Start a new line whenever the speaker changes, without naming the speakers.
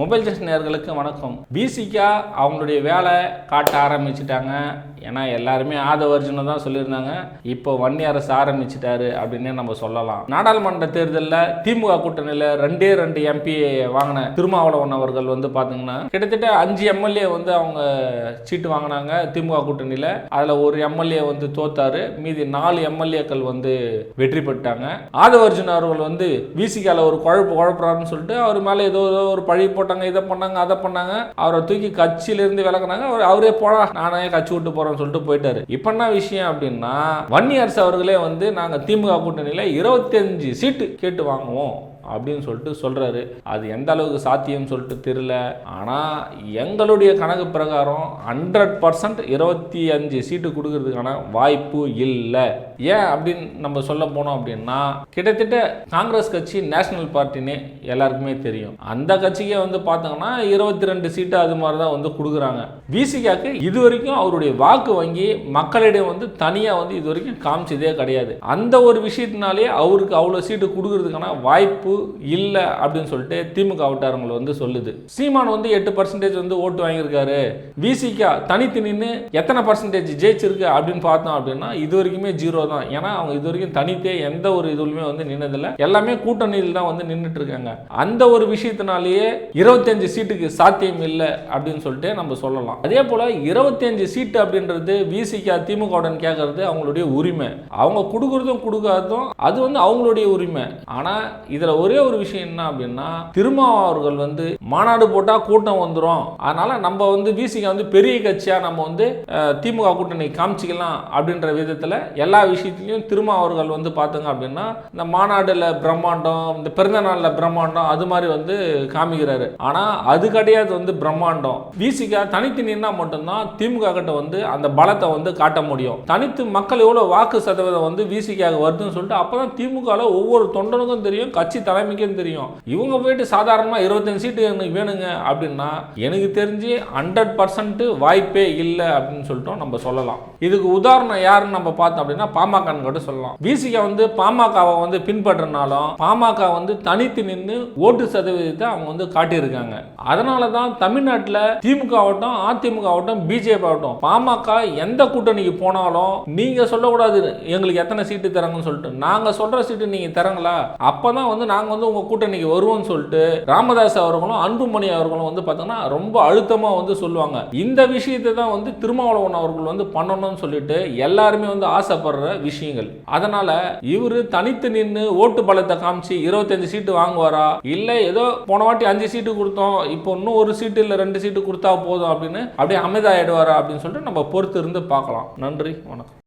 Mobile just நேர்களுக்கு வணக்கம். பிசிக்கா அவங்களுடைய வேலை காட்ட ஆரம்பிச்சிட்டாங்க. ஏன்னா எல்லாருமே ஆதவர்ஜுனை தான் சொல்லியிருந்தாங்க. இப்போ வன்னி அரசு ஆரம்பிச்சிட்டாரு அப்படின்னே நம்ம சொல்லலாம். நாடாளுமன்ற தேர்தலில் திமுக கூட்டணியில் ரெண்டே ரெண்டு எம்பி வாங்கின திருமாவளவன் அவர்கள் வந்து பார்த்தீங்கன்னா கிட்டத்தட்ட அஞ்சு எம்எல்ஏ வந்து அவங்க சீட்டு வாங்கினாங்க திமுக கூட்டணியில். அதில் ஒரு எம்எல்ஏ வந்து தோத்தாரு. மீதி நாலு எம்எல்ஏக்கள் வந்து வெற்றி பெற்றாங்க ஆதவர்ஜுன் அவர்கள் வந்து விசிகால ஒரு குழப்பு குழப்புறாருன்னு சொல்லிட்டு அவர் மேலே ஏதோ ஏதோ ஒரு பழி போட்டாங்க இதை பண்ணாங்க அதை பண்ணாங்க. அவரை தூக்கி கட்சியிலிருந்து விளக்குனாங்க அவர் அவரே போடா நானே கட்சி விட்டு போறேன்னு சொல்லிட்டு போயிட்டாரு. இப்போ என்ன விஷயம் அப்படின்னா வன்னியர்ஸ் அவர்களே வந்து நாங்கள் திமுக கூட்டணியில் இருபத்தஞ்சு சீட்டு கேட்டு வாங்குவோம் அப்படின்னு சொல்லிட்டு சொல்கிறாரு அது எந்த அளவுக்கு சாத்தியம்னு சொல்லிட்டு தெரியல. ஆனால் எங்களுடைய கணக்கு பிரகாரம் ஹண்ட்ரட் பர்சன்ட் இருபத்தி அஞ்சு சீட்டு கொடுக்கறதுக்கான வாய்ப்பு இல்லை. ஏன் அப்படின்னு நம்ம சொல்ல போனோம் அப்படின்னா கிட்டத்தட்ட காங்கிரஸ் கட்சி நேஷனல் பார்ட்டின்னு எல்லாருக்குமே தெரியும். அந்த கட்சிக்கே வந்து பார்த்தோங்கன்னா இருபத்தி ரெண்டு சீட்டு அது மாதிரி தான் வந்து கொடுக்குறாங்க. விசிகாக்கு இது வரைக்கும் அவருடைய வாக்கு வங்கி மக்களிடம் வந்து தனியாக வந்து இது வரைக்கும் காமிச்சதே கிடையாது. அந்த ஒரு விஷயத்தினாலே அவருக்கு அவ்வளோ சீட்டு கொடுக்கறதுக்கான வாய்ப்பு இல்லை அப்படின்னு சொல்லிட்டு திமுக வட்டாரங்கள் வந்து சொல்லுது. சீமான் வந்து எட்டு பர்சன்டேஜ் வந்து ஓட்டு வாங்கியிருக்காரு. விசிகா தனித்து நின்று எத்தனை பர்சன்டேஜ் ஜெயிச்சிருக்கு அப்படின்னு பார்த்தோம் அப்படின்னா இது வரைக்குமே ஜீரோ தான் ஏன்னா அவங்க இது வரைக்கும் தனித்தே எந்த ஒரு இதுலையுமே வந்து நின்னதில்லை. எல்லாமே கூட்டணியில் தான் வந்து நின்றுட்டு இருக்காங்க அந்த ஒரு விஷயத்தினாலேயே இருபத்தஞ்சு சீட்டுக்கு சாத்தியம் இல்லை அப்படின்னு சொல்லிட்டு நம்ம சொல்லலாம். அதே போல இருபத்தஞ்சு சீட்டு அப்படின்றது விசிகா திமுகவுடன் கேட்கறது அவங்களுடைய உரிமை. அவங்க கொடுக்கறதும் கொடுக்காததும் அது வந்து அவங்களுடைய உரிமை. ஆனா இதுல ஒரே ஒரு விஷயம் என்ன அப்படின்னா திருமாவர்கள் அவர்கள் வந்து மாநாடு போட்டா கூட்டம் வந்துடும் அதனால நம்ம வந்து விசிகா வந்து பெரிய கட்சியா நம்ம வந்து திமுக கூட்டணி காமிச்சிக்கலாம் அப்படின்ற விதத்துல எல்லா விஷயத்துலையும் திருமா அவர்கள் வந்து பார்த்தோங்க அப்படின்னா இந்த மாநாடில் பிரம்மாண்டம் இந்த பிறந்த நாளில் பிரம்மாண்டம் அது மாதிரி வந்து காமிக்கிறாரு. ஆனால் அது கிடையாது வந்து பிரம்மாண்டம். விசிகா தனித்து நின்னா மட்டும்தான் திமுக கிட்ட வந்து அந்த பலத்தை வந்து காட்ட முடியும். தனித்து மக்கள் எவ்வளோ வாக்கு சதவீதம் வந்து விசிகாக வருதுன்னு சொல்லிட்டு அப்போ தான் திமுகவில் ஒவ்வொரு தொண்டனுக்கும் தெரியும் கட்சி தலைமைக்கும் தெரியும். இவங்க போயிட்டு சாதாரணமாக இருபத்தஞ்சு சீட்டு எனக்கு வேணுங்க அப்படின்னா எனக்கு தெரிஞ்சு ஹண்ட்ரட் பர்சன்ட் வாய்ப்பே இல்லை அப்படின்னு சொல்லிட்டு நம்ம சொல்லலாம். இதுக்கு உதாரணம் யாருன்னு நம்ம பார்த்தோம் அப்படின்னா பாமகன்னு கூட சொல்லலாம். பிசிகா வந்து பாமகவை வந்து பின்பற்றினாலும் பாமக வந்து தனித்து நின்று ஓட்டு சதவீதத்தை அவங்க வந்து காட்டியிருக்காங்க. அதனால தான் தமிழ்நாட்டில் திமுக ஆகட்டும் அதிமுக ஆகட்டும் பிஜேபி ஆகட்டும் பாமக எந்த கூட்டணிக்கு போனாலும் நீங்கள் சொல்லக்கூடாது. எங்களுக்கு எத்தனை சீட்டு தராங்கன்னு சொல்லிட்டு. நாங்கள் சொல்கிற சீட்டு நீங்கள் தரங்களா? அப்போ தான் வந்து நாங்கள் வந்து உங்கள் கூட்டணிக்கு வருவோம்னு சொல்லிட்டு ராமதாஸ் அவர்களும் அன்புமணி அவர்களும் வந்து பார்த்தோன்னா ரொம்ப அழுத்தமாக வந்து சொல்லுவாங்க. இந்த விஷயத்தை தான் வந்து திருமாவளவன் அவர்கள் வந்து பண்ணணும்னு சொல்லிட்டு எல்லாருமே வந்து ஆசைப்படுற விஷயங்கள். அதனால இவரு தனித்து நின்று ஓட்டு பலத்தை காமிச்சு இருபத்தஞ்சு சீட்டு வாங்குவாரா? இல்ல ஏதோ போன வாட்டி அஞ்சு சீட்டு கொடுத்தோம் இப்போ இன்னும் ஒரு சீட்டு இல்ல ரெண்டு சீட்டு கொடுத்தா போதும் அப்படின்னு அப்படியே அமைதியாயிடுவாரா அப்படின்னு சொல்லிட்டு நம்ம பொறுத்து இருந்து பார்க்கலாம். நன்றி வணக்கம்.